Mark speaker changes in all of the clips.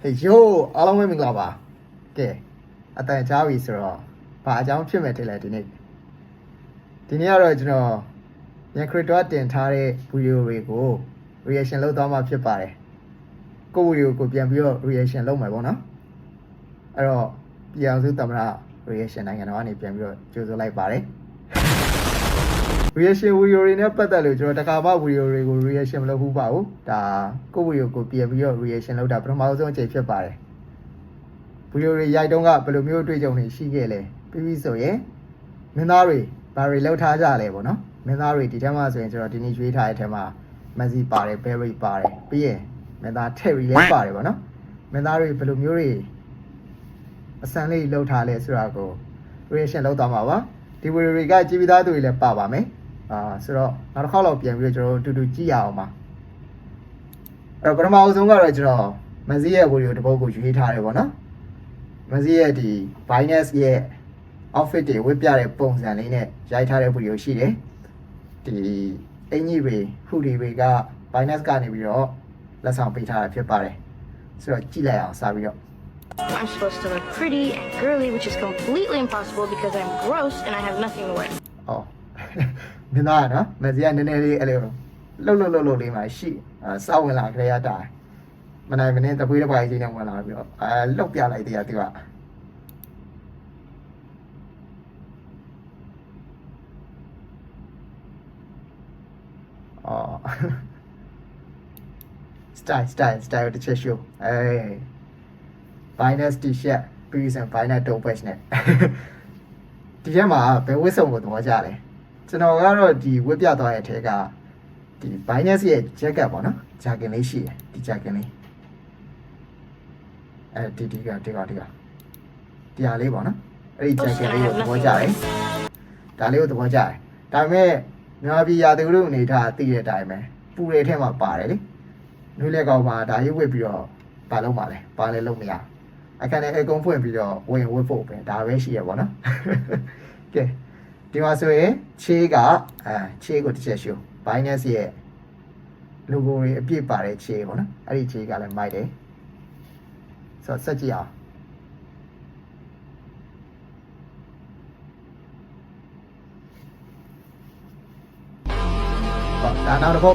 Speaker 1: ဟေးယိုးအားလုံးပဲမင်္ဂလာပါကဲအတန်ချားပြီဆိုတော့ဘာအကြောင်းဖြစ်မယ်ထင်လဲဒီနေ့ဒီနေ့ကတော့ကျွန်တော်ညခရစ်တော်တင်ထားတဲ့ဗီဒီယိုတွေကို reaction လုပ်သွားမှာဖြစ်ပါတယ်ကိုယ့်ဗီဒီယိုကိုပြန်ပြီးတော့ reaction လုပ်မှာပေါ့နော်အဲ့တော့ပြည်အောင်စုသမ္မတ reaction နိုင်ငံတော်ကနေပြန်ပြီးတော့ကြိုဆိုလိုက်ပါတယ် reaction video တွေနဲ့ပတ်သက်လို့ကျွန်တော်တခါမှ video တွေကို reaction မလုပ်ဘူးပါဘူးဒါကိုယ့် video ကိုပြင်ပြီးတော့ reaction လုပ်တာပထမဆုံးအချိန်ဖြစ်ပါတယ် video တွေရိုက်တုန်းကဘယ်လိုမျိုးအတွေ့အကြုံတွေရှိခဲ့လဲပြီးပြီဆိုရင်မင်းသားတွေဘာတွေလောက်ထားကြလဲပေါ့နော်မင်းသားတွေဒီထဲမှာဆိုရင်ကျွန်တော်ဒီနေ့ရွေးထားတဲ့ထဲမှာမက်ဆီပါတယ်ဘယ်ရီပါတယ်ပြီးရင်မင်းသား Terry လည်းပါတယ်ပေါ့နော်မင်းသားတွေဘယ်လိုမျိုးတွေအစမ်းလေးလောက်ထားလဲဆိုတာကို reaction လုပ်သွားမှာပါဒီ video တွေကကြည့်ပြီးသားသူတွေလည်းပါပါမယ် အာဆိုတော့နောက်တစ်ခေါက်လောက်ပြန်ပြီးတော့ကျွန်တော်တို့အတူတူကြည့်ရအောင်ပါအဲ့တော့ပထမအဆုံးကတော့ကျွန်တော်မက်ဆီရဲ့ video တစ်ပုဒ်ကိုရွေးထားတယ်ပေါ့နော်မစီရဲ့ဒီ Binance ရဲ့ outfit တွေဝတ်ပြတဲ့ပုံစံလေးနဲ့ရိုက်ထားတဲ့ဗီဒီယိုရှိတယ်ဒီအင်ကြီးတွေဟူဒီတွေက Binance ကနေပြီးတော့လက်ဆောင်ပေးထားတာဖြစ်ပါတယ်ဆိုတော့ကြည့်လိုက်အောင်စပြီးတော့
Speaker 2: I'm supposed to look pretty and girly, which is completely impossible because I'm gross and I have nothing to wear.
Speaker 1: အော် မင်းသားကနော်မစီကနည်းနည်းလေးအဲ့လိုလှုပ်လှုပ်လှုပ်လှုပ်လေးမှရှိအဲစောက်ဝင်လာကြရတာမနိုင်မနေတပွေးတစ်ပိုင်းချင်းနဲ့ဝင်လာပြီးတော့အဲလှုပ်ပြလိုက်တရားသူကอ๋อ style style style တစ်ချက် show အဲ Binance t-shirt ပြီးရင် Binance tote bag နဲ့ဒီထဲမှာဘယ်ဝတ်စုံကိုသဘောကျလဲ ကျွန်တော်ကတော့ဒီဝတ်ပြသွားတဲ့အထက်ကဒီ Binance ရဲ့ jacket ပေါ့နော် jacket လေးရှိတယ်ဒီ jacket လေးအဲဒီဒီကဒီကဒီကဒီဟာလေးပေါ့နော်အဲ့ဒီ jacket လေးကိုသဘောကျတယ်ဒါလေးကိုသဘောကျတယ်ဒါပေမဲ့မြန်မာပြည်ရာသီဥတုအနေထားသိတဲ့အတိုင်းပဲပူတဲ့ထဲမှာပါတယ်လေနှွေးလက်ကောင်မှာဒါရေးဝတ်ပြီးတော့ဘာလုပ်မှာလဲဘာလဲလုပ်မရအခန်းထဲအကုန်းဖွင့်ပြီးတော့ဝင်ဝတ်ဖို့ပဲဒါပဲရှိရပါတော့ကဲ ဒီမှာဆိုရင်ချေးကအဲချေးကိုတစ်ချက်ရှု Binance ရဲ့ logo တွေအပြည့်ပါတဲ့ချေးပေါ့နော်အဲ့ဒီချေးကလည်းမိုက်တယ်ဆိုတော့ဆက်ကြည့်အောင်ဟောဒါနောက်တစ်ခု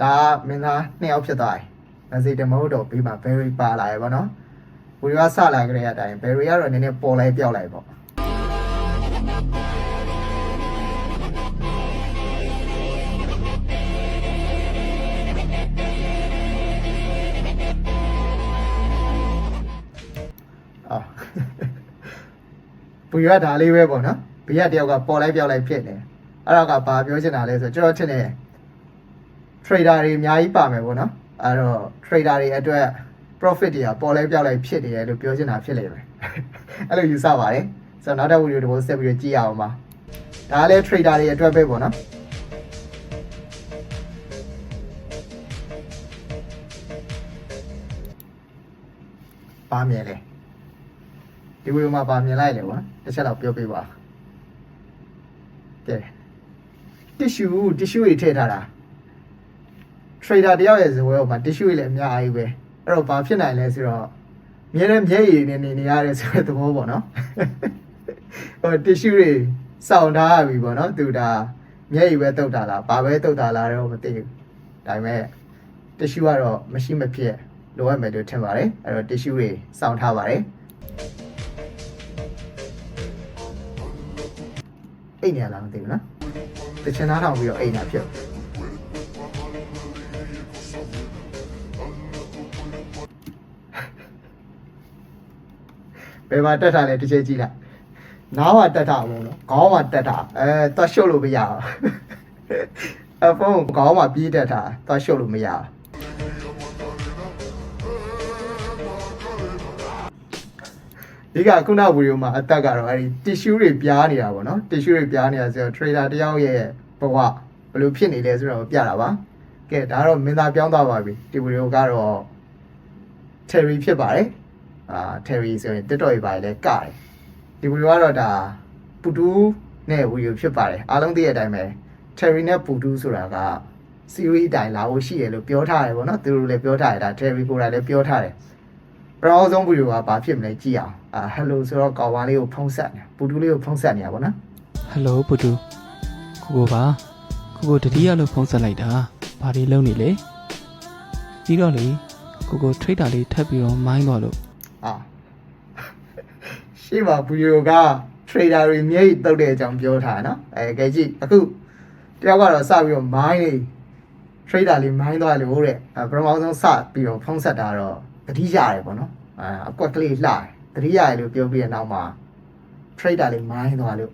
Speaker 1: ဒါမင်းသားနှစ်ယောက်ဖြစ်သွားတယ်မစီတမဟုတ်တော့ပြီးမှ berry ပါလာရပါတော့ဝီရဆလာကြတဲ့အတိုင်း berry ကတော့နည်းနည်းပေါ်လိုက်ပြောက်လိုက်ပေါ့ ဘူရဒါလေးပဲပေါ့နော်ဘေးကတယောက်ကပေါ်လိုက်ပြောက်လိုက်ဖြစ်နေအဲ့တော့ကဘာပြောချင်တာလဲဆိုတော့ကျွန်တော်ထင်တယ် trader တွေအများကြီးပါမယ်ပေါ့နော်အဲ့တော့ trader တွေအတွက် profit တွေကပေါ်လိုက်ပြောက်လိုက်ဖြစ်နေတယ်လို့ပြောချင်တာဖြစ်လိမ့်မယ်အဲ့လိုယူဆပါတယ်ဆိုတော့နောက်တစ်ဗီဒီယိုတစ်ပုဒ်ဆက်ပြီးတော့ကြည့်ရအောင်ပါဒါလည်း trader တွေအတွက်ပဲပေါ့နော်ပါမြင်လေ ဒီဗီဒီယိုမှာပါမြင်လိုက်လေကွာတစ်ချက်တော့ပြောပြပါကဲ tissue tissue တွေထည့်ထားတာ trader တယောက်ရဲ့ဇပွဲပေါ်မှာ tissue တွေလည်းအများကြီးပဲအဲ့တော့ဘာဖြစ်နိုင်လဲဆိုတော့မြဲတဲ့မျက်ရည်နဲ့နေနေရတယ်ဆိုတဲ့သဘောပေါ့နော်ဟို tissue တွေစောင့်ထားရပြီပေါ့နော်သူဒါမျက်ရည်ပဲတုတ်တာလားဘာပဲတုတ်တာလားတော့မသိဘူးဒါပေမဲ့ tissue ကတော့မရှိမဖြစ်လိုအပ်မယ်လို့ထင်ပါတယ်အဲ့တော့ tissue တွေစောင့်ထားပါတယ် တ်နေလားမသိဘူးနော်တချင်သားထောင်ပြီးတော့အိတ်နေဖြစ်ဘယ်မှာတက်တာလဲတစ်ချက်ကြည့်လိုက်နားမှာတက်တာမဟုတ်တော့ခေါင်းမှာတက်တာအဲသွားရှုပ်လို့မရဘူးအဖုန်းခေါင်းမှာပြေးတက်တာသွားရှုပ်လို့မရဘူး ဒီကခုနဗီဒီယိုမှာအသက်ကတော့အဲဒီ tissue တွေပြားနေတာပေါ့နော် tissue တွေပြားနေတာဆိုတော့ trader တယောက်ရဲ့ဘဝဘယ်လိုဖြစ်နေလဲဆိုတော့ပြတာပါကဲဒါကတော့မင်းသားပြောင်းသွားပါပြီဒီဗီဒီယိုကတော့ Terry ဖြစ်ပါတယ်အာ Terry ဆိုရင် TikTok ရေးပါတယ်လဲကတယ်ဒီဗီဒီယိုကတော့ဒါပူတူးနဲ့ဗီဒီယိုဖြစ်ပါတယ်အားလုံးသိတဲ့အတိုင်းပဲ Terry နဲ့ပူတူးဆိုတာက series အတိုင်းလာဖို့ရှိတယ်လို့ပြောထားတယ်ပေါ့နော်သူတို့လည်းပြောထားတယ်ဒါ Terry ကိုယ်တိုင်လည်းပြောထားတယ် ပထမဆုံးဗီဒီယိုကဘာဖြစ်မလဲကြည့်အောင်အာ hello ဆိုတော့ကောင်ပါလေးကိုဖုံးဆက်နေပူတူလေးကိုဖုံးဆက်နေတာပေါ့နော်
Speaker 3: ဟယ်လိုပူတူကိုကိုပါကိုကိုတတိယလို့ဖုန်းဆက်လိုက်တာဘာတွေလုပ်နေလဲပြီးတော့လေကိုကို trader လေးထပ်ပြီးတော့မိုင်းသွားလို့
Speaker 1: အာရှေ့မှာဗီဒီယိုက trader တွေမျက်ရည်တုပ်တဲ့အကြောင်းပြောထားတယ်နော်အဲကြည့်ကြည့်အခုတယောက်ကတော့စပြီးတော့ mine လေး trader လေး mine သွားလို့တဲ့အဲပထမဆုံးစပြီးတော့ဖုံးဆက်တာတော့ တတိရတယ်ပေါ့နော်အဲအကွက်ကလေးလှတယ်တတိရတယ်လို့ပြောပြီးတဲ့နောက်မှာ trader လေး mine သွားလို့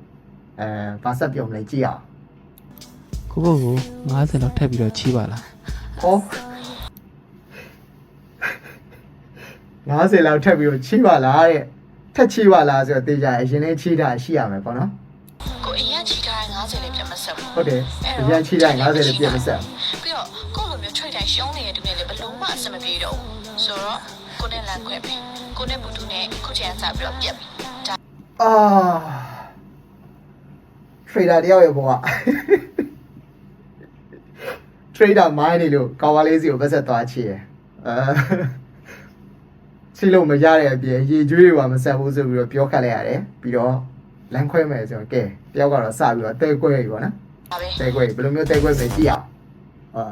Speaker 1: အဲဘာဆက်ပြောမလဲကြည့်အောင်
Speaker 3: ကိုကိုကို90လောက်ထပ်ပြီးတော့ချီးပါလား
Speaker 1: ဟော90လောက်ထပ်ပြီးတော့ချိပါလားတဲ့ထက်ချိပါလားဆိုတော့တေးကြအရင်လေးချိတာရှိရမယ်ပေါ့နော်
Speaker 4: ကိုအရင်ချီထားတဲ့90လေးပြတ်မဆက်ဘူး
Speaker 1: ဟုတ်တယ်အရင်ချိတိုင်း90လည်းပြည့်မဆက်
Speaker 4: ပြီး နဲ့လန်ခွဲပြီကိုနဲ့ဘူတူနဲ့ခုချင်စားပြီးတော့ပြက်ပြီဒါ
Speaker 1: အာ trader တယောက်ရဲ့ဘဝ trader mind နေလို့ကောင်းပါလေးစီကိုပတ်ဆက်သွားချီရယ်အာချိလို့မရတဲ့အပြင်ရေကျွေးတွေပါမဆက်ဘူးဆိုပြီးတော့ပြောခတ်လိုက်ရတယ်ပြီးတော့လမ်းခွဲမယ်ဆိုတော့ကဲတယောက်ကတော့စပြီးတော့တဲခွဲပြီပေါ့နော်
Speaker 4: ပါပဲ
Speaker 1: တဲခွဲဘယ်လိုမျိုးတဲခွဲပဲကြည့်အောင်ဟာ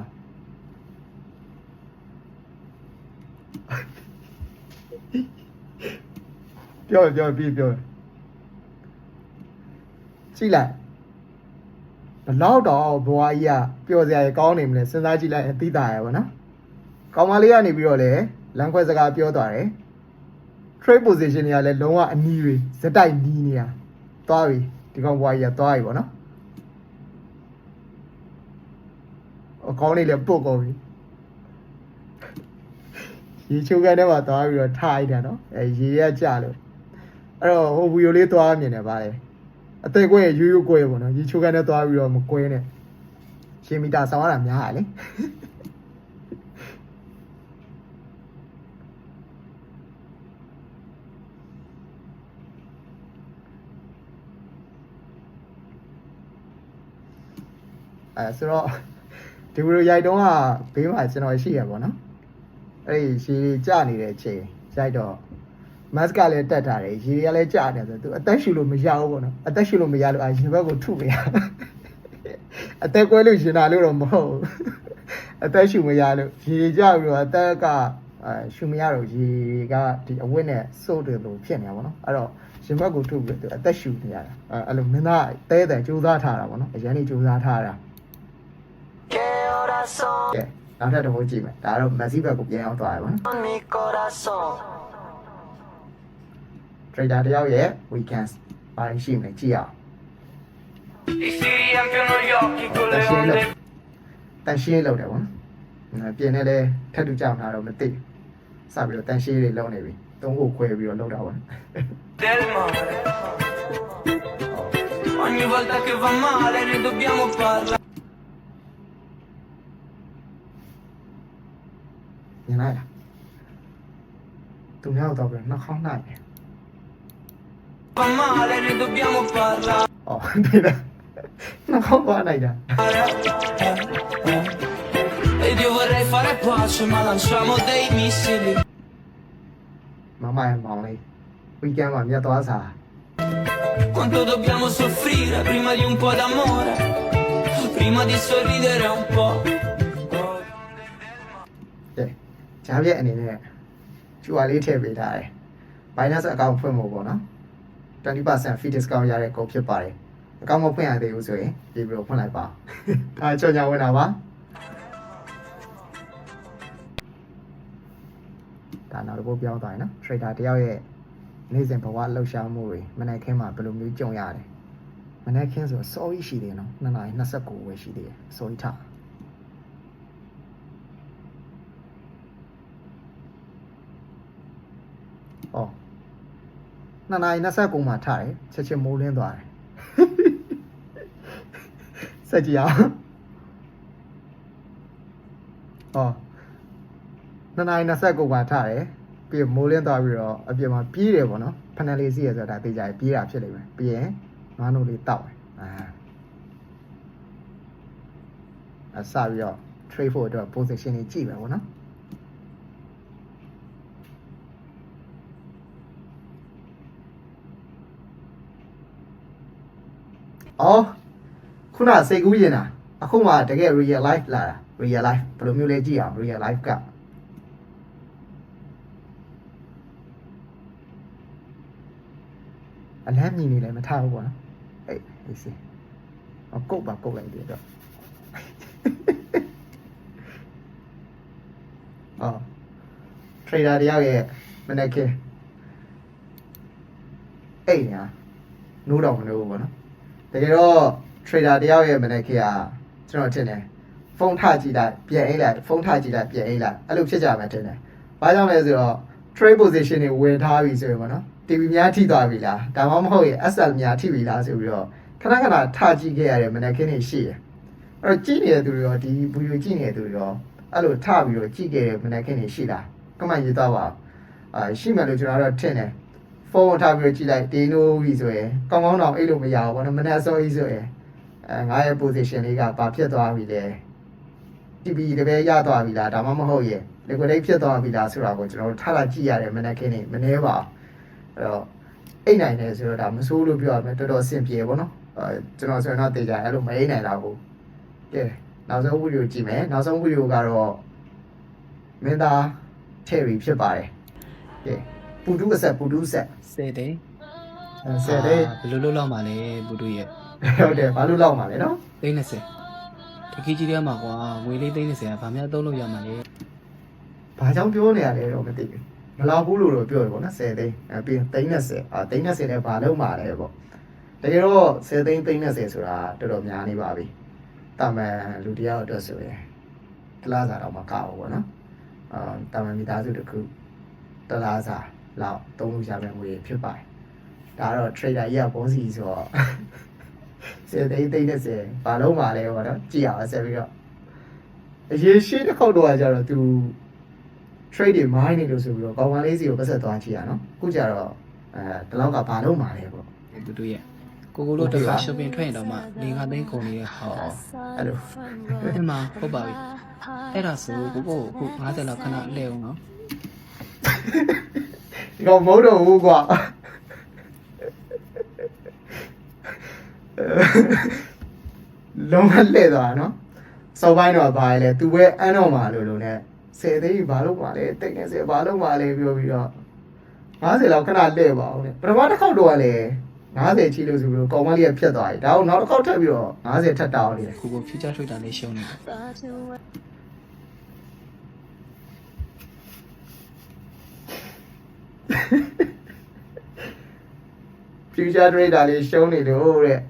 Speaker 1: ပြောပြောပြီးပြောကြည့်လိုက်ဘလောက်တော့ဘွားကြီးကပျော်စရာကြီးကောင်းနေမလဲစဉ်းစားကြည့်လိုက်ရင်သိတာရယ်ဗောနော်ကောင်မလေးကနေပြီးတော့လေလမ်းခွဲစကားပြောသွားတယ် trade position တွေကလည်းလုံးဝအနီးတွေဇက်တိုက်နီးနေတာသွားပြီဒီကောင်ဘွားကြီးကသွားပြီဗောနော်အကောင်းလေးလည်းပုတ်ကုန်ပြီ ရေချိုးကန်ထဲမှာသွားပြီးတော့ထားလိုက်တာနော်အဲရေရကြလို့အဲ့တော့ဟိုဗီယိုလေးသွားမြင်တယ်ဗါလေအသက်ကွဲရိုးရိုးကွဲပေါ့နော်ရေချိုးကန်ထဲသွားပြီးတော့မကွဲနဲ့ရှင်မီတာဆောင်းရတာများရလေအဲဆိုတော့ဒီဗီဒီယိုရိုက်တုံးကဘေးမှာကျွန်တော်ရှိရပါတော့ အဲ့ဒီရေကြနေတဲ့အချိန်ရိုက်တော့မတ်ကလည်းတက်ထားတယ်ရေကလည်းကြနေတယ်ဆိုသူအသက်ရှူလို့မရဘူးပေါ့နော်အသက်ရှူလို့မရလို့အာရင်ဘက်ကိုထုမရအသက်ကွဲလို့ရှင်တာလို့တော့မဟုတ်ဘူးအသက်ရှူမရလို့ရေကြပြီးတော့အသက်ကအဲရှူမရတော့ရေကဒီအဝတ်နဲ့စိုးတယ်လို့ဖြစ်နေတာပေါ့နော်အဲ့တော့ရင်ဘက်ကိုထုပြီးသူအသက်ရှူနေရတာအဲအဲ့လိုမင်းသားတဲတယ်ကြိုးစားထားတာပေါ့နော်အရင်ကြီးကြိုးစားထားတာကဲ နောက်ထပ်တစ်ခုကြည့်မယ်ဒါတော့မက်ဆီဘက်ကိုပြန်အောင်သွားရပါမယ် trader တယောက်ရဲ့ weekends ဘာရှိမလဲကြည့်အောင်
Speaker 5: I si riempiono gli occhi con
Speaker 1: တ
Speaker 5: le
Speaker 1: န်ရှင်းလို့
Speaker 5: onde
Speaker 1: တန်ရှင်းလောက်တယ်ဗောနော်ပြင်နေလဲထပ်တူကြောက်တာတော့မသိစပြီးတော့တန်ရှင်းတွေလုံးနေပြီသုံးခုခွဲပြီးတော့လောက်တာဗောနော်
Speaker 5: del mare. Ogni volta che va male ne dobbiamo parlare.
Speaker 1: မြင်လိုက်လားသူများတော့ပြီးနှာခေါင်းနိုင်တယ်
Speaker 5: Va male ne dobbiamo parlare.
Speaker 1: အော်ဒီလားနှာခေါင်းသွားနိုင်တာ
Speaker 5: Ed io vorrei fare pace ma lanciamo dei missili.
Speaker 1: မမရဲ့မောင်လေး weekend မှာမြတ်သွားစား
Speaker 5: Quanto dobbiamo soffrire prima di un po' d'amore. Prima di sorridere un po'.
Speaker 1: ဂျားပြက်အနေနဲ့ကျူဝါလေးထည့်ပေးထားတယ်။ minus account ဖွင့်ဖို့ပေါ့နော်။20% fee discount ရတဲ့ code ဖြစ်ပါတယ်။ account မဖွင့်ရသေးဘူးဆိုရင်ဒီပြီးတော့ဖွင့်လိုက်ပါ။ဒါကြောင့်ညာဝင်တာပါ။ဒါနောက်တစ်ပုတ်ပြောင်းသွားရင်နော် trader တယောက်ရဲ့နေ့စဉ်ဘဝလှုပ်ရှားမှုတွေမနေ့ခင်းမှာဘယ်လိုမျိုးကြုံရတယ်။မနေ့ခင်းဆိုစောကြီးရှိတယ်နော်။2နာရီ29ပဲရှိသေးတယ်။စောကြီးထား။ ဩနှစ်နာရီ29မှာထားတယ်ချက်ချင်းမိုးလင်းသွားတယ်စက်ကြည့်အောင်ဩနှစ်နာရီ29မှာထားတယ်ပြီးရင်မိုးလင်းသွားပြီးတော့အပြင်မှာပြေးတယ်ပေါ့နော်ဖနက်လေးစီးရဆိုတာဒါသိကြရင်ပြေးတာဖြစ်လိမ့်မယ်ပြီးရင်နွားနို့လေးတောက်တယ်အာအစပြီးတော့ trade ဖို့အတွက် position တွေကြည့်မယ်ပေါ့နော် အော်ခုနစိတ်ကူးရင်တာအခုမှတကယ် real life လာတာ real life ဘယ်လိုမျိုးလဲကြည့်အောင် real life က။အလန်းမြင်နေလည်းမထားဘူးပေါ့နော်။အေးအေးစီ။အကုတ်ပါကုတ်လိုက်တယ်တော့။အော် trader တယောက်ရဲ့မနေ့ကအိတ်ညာနိုးတော့မနိုးဘူးပေါ့နော်။ တကယ်တော့ trader တယောက်ရဲ့မနေ့ကကျွန်တော်ထင်တယ်ဖုန်းထကြည့်လိုက်ပြန်အိတ်လိုက်ဖုန်းထကြည့်လိုက်ပြန်အိတ်လိုက်အဲ့လိုဖြစ်ကြမှာထင်တယ်။ဘာကြောင့်လဲဆိုတော့ trade position တွေဝင်ထားပြီဆိုရင်ပေါ့နော် TV များထိသွားပြီလားဒါမှမဟုတ်ရင် SL များထိပြီလားဆိုပြီးတော့ခဏခဏထကြည့်ခဲ့ရတဲ့မနက်ခင်းနေရှိတယ်အဲ့တော့ကြည့်နေတဲ့သူတွေရောဒီဗီဒီယိုကြည့်နေတဲ့သူတွေရောအဲ့လိုထပြီးတော့ကြည့်ခဲ့တဲ့မနက်ခင်းနေရှိလားကမှရေးသွားပါအာရှိမှလို့ကျွန်တော်တော့ထင်တယ် ဖုန်းကိုထားပြီးတော့ကြည့်လိုက်တင်းနိုးပြီဆိုရင်ကောင်းကောင်းတော့အဲ့လိုမရဘူးပေါ့နော်မနက်စောကြီးဆိုရင်အဲငါရဲ့ position လေးကဘာဖြစ်သွားပြီလဲ TV တပည့်ရသွားပြီလားဒါမှမဟုတ်ရင် liquidate ဖြစ်သွားပြီလားဆိုတာကိုကျွန်တော်တို့ထားလာကြည့်ရတယ်မနေ့ကနေ့မနေ့ပါအဲ့တော့အိတ်နိုင်တယ်ဆိုတော့ဒါမဆိုးလို့ပြောရမယ်တော်တော်အဆင်ပြေပေါ့နော်အဲကျွန်တော်ဆိုရင်တော့တေချာအဲ့လိုမအိတ်နိုင်တာဘူးကဲနောက်ဆုံးဗီဒီယိုကြည့်မယ်နောက်ဆုံးဗီဒီယိုကတော့မင်းသား Terry ဖြစ်ပါတယ်ကဲ ပူတူးအဆက်ပူတူးဆက်
Speaker 3: ဆယ်သိန်း
Speaker 1: အဲဆယ်လေး
Speaker 3: ဘယ်လိုလုပ်လောက်မှာလဲဘူတူရဲ့
Speaker 1: ဟုတ်တယ်ဘာလို့လောက်မှာလဲနော်
Speaker 3: သိန်း30တခီကြီးထဲမှာကွာငွေလေးသိန်း30ကဘာမှသုံးလို့ရမှာလဲ
Speaker 1: ဘာကြောင့်ပြောနေရလဲတော့မသိဘူးမလောက်ဘူးလို့တော့ပြောရပေါ့နော်10သိန်းအဲပြီးရင်သိန်း30အာသိန်း30နဲ့ဘာလုံးမှာလဲပေါ့တကယ်တော့10သိန်းသိန်း30ဆိုတာတော်တော်များနေပါပြီတာမန်လူတယောက်အတွက်ဆိုရင်တလားစာတော့မကောက်ဘူးပေါ့နော်အာတာမန်မိသားစုတစ်ခုတလားစာ လောက်သုံးလို့ရမယ့်ငွေဖြစ်ပါတယ်ဒါကတော့ trader ကြီးကဘောစီဆိုတော့10သိန်းသိန်း30ဘာလုံးမှာလဲပေါ့နော်ကြည့်အောင်ဆက်ပြီးတော့အရေးရှိတစ်ခေါက်တော့ကျတော့ तू trade တွေ mine နေလို့ဆိုပြီးတော့ကောင်မလေးစီကိုပတ်ဆက်သွားကြည့်ရနော်အခုကျတော့အဲဒီလောက်ကဘာလို့မှာလဲပေါ့
Speaker 3: ဘူတူရဲ့ကိုကိုတို့တခါ shopping ထွက်ရင်တော့မှ၄၅သိန်းကုန်နေတဲ့ဟော
Speaker 1: အဲ့လို
Speaker 3: ဒီမှာဟုတ်ပါပြီအဲ့ဒါဆိုကိုကိုကိုအခု50လောက်ခဏလဲအောင်နော်
Speaker 1: ဒီကောင်မဟုတ်တော့ဘူးကွာလုံးဝလှည့်သွားတာနော်စော်ပိုင်းတော့ဘာလဲသူပဲအန်းတော့မှာလို့လို့ ਨੇ ဆယ်သိန်းဘာလို့မှာလဲတိတ်နေဆယ်ဘာလို့မှာလဲပြောပြီးတော့50လောက်ခဏလှည့်ပါအောင် ਨੇ ပထမတစ်ခေါက်တော့ကလည်း90ချီလို့ဆိုပြီးတော့ကောင်မလေးကဖြတ်သွားပြီဒါအောင်နောက်တစ်ခေါက်ထပ်ပြီးတော့90ထပ်တောင်းနေတယ်
Speaker 3: ကိုကို future trader လေးရှုံးနေတယ်
Speaker 1: future trader လေးရှုံးနေလို့တဲ့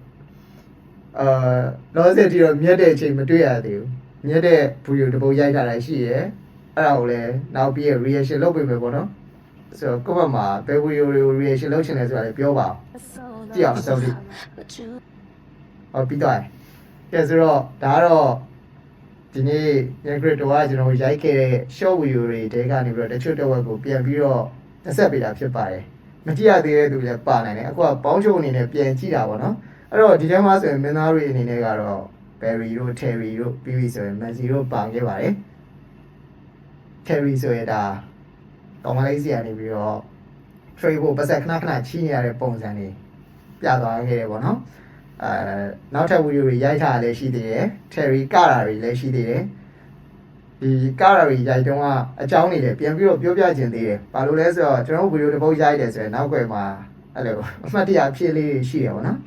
Speaker 1: အာလောဆယ်တီတော့မြက်တဲ့အချိန်မတွေ့ရသေးဘူးမြက်တဲ့ဗီဒီယိုတစ်ပုတ်ရိုက်ထားတာရှိရဲအဲ့ဒါကိုလည်းနောက်ပြီးရ reaction လုပ်ပေးမယ်ပေါ့နော်ဆိုတော့ကိုယ့်ဘက်မှာဘယ်ဗီဒီယိုတွေကို reaction လုပ်ချင်လဲဆိုတာလည်းပြောပါအောင်ကြည့်အောင်စောင့်ကြည့်ဟောပြီးတော့ကဲဆိုတော့ဒါကတော့ဒီနေ့ Negrit တော့ကျွန်တော်ရိုက်ခဲ့တဲ့ short video တွေတဲကနေပြီးတော့တချို့တစ်ဝက်ကိုပြန်ပြီးတော့ သက်ဆက်ပေးတာဖြစ်ပါတယ်မကြည့်ရသေးတဲ့သူလည်းပါနိုင်တယ်အခုကပေါင်းချုပ်အနေနဲ့ပြန်ကြည့်တာပေါ့နော်အဲ့တော့ဒီထဲမှာဆိုရင်မင်းသားတွေအနေနဲ့ကတော့ Berry တို့ Terry တို့ပြီးပြီဆိုရင် Messi တို့ပါခဲ့ပါတယ် Terry ဆိုရင်ဒါကောင်မလေးစီကနေပြီးတော့ trade ဖို့ပတ်ဆက်ခဏခဏချီးနေရတဲ့ပုံစံတွေပြသွားခဲ့တယ်ပေါ့နော်အဲနောက်ထပ်ဗီဒီယိုတွေရိုက်ထားတာလည်းရှိသေးတယ် Terry ကတာတွေလည်းရှိသေးတယ် ဒီကတာတွေရိုက်တုန်းကအကြောင်းတွေလည်းပြန်ပြီးတော့ပြောပြခြင်းသေးတယ်ဘာလို့လဲဆိုတော့ကျွန်တော်တို့ဗီဒီယိုတစ်ပုတ်ရိုက်တယ်ဆိုရင်နောက်ွယ်မှာအဲ့လိုအမှတ်တရအဖြစ်လေးတွေရှိတယ်ပေါ့နော်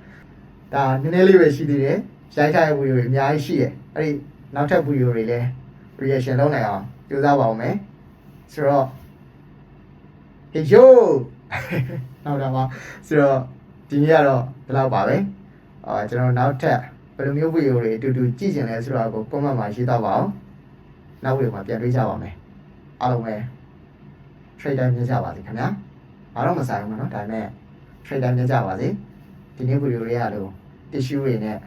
Speaker 1: ဒါနည်းနည်းလေးပဲရှိသေးတယ်ရိုက်ထားတဲ့ဗီဒီယိုတွေအများကြီးရှိတယ်အဲ့ဒီနောက်ထပ်ဗီဒီယိုတွေလည်း reaction လုပ်နိုင်အောင်ကြိုးစားပါဦးမယ်ဆိုတော့ Hey yo နောက်တော့ပါဆိုတော့ဒီနေ့ကတော့ဒီလောက်ပါပဲအာကျွန်တော်နောက်ထပ်ဘယ်လိုမျိုးဗီဒီယိုတွေအတူတူကြည့်ချင်လဲဆိုတာကို comment မှာရေးတော့ပါအောင် နောက်ဗီဒီယိုမှာပြန်တွေ့ကြပါမယ်အားလုံးပဲ trade time မြင်ကြပါစေခင်ဗျာဘာတော့မဆိုင်ဘူးနော်ဒါပေမဲ့ trade time မြင်ကြပါစေဒီနေ့ဗီဒီယိုလေးရလို့ tissue တွေနဲ့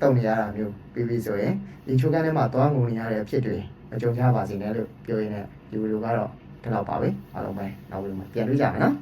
Speaker 1: တုံနေရတာမျိုးပြီးပြီဆိုရင်ဒီချိုးကန်းထဲမှာသွားငုံနေရတဲ့အဖြစ်တွေမကြုံကြပါစေနဲ့လို့ပြောရင်းနဲ့ဒီဗီဒီယိုကတော့ဒီလောက်ပါပဲအားလုံးပဲနောက်ဗီဒီယိုမှာပြန်တွေ့ကြမယ်နော်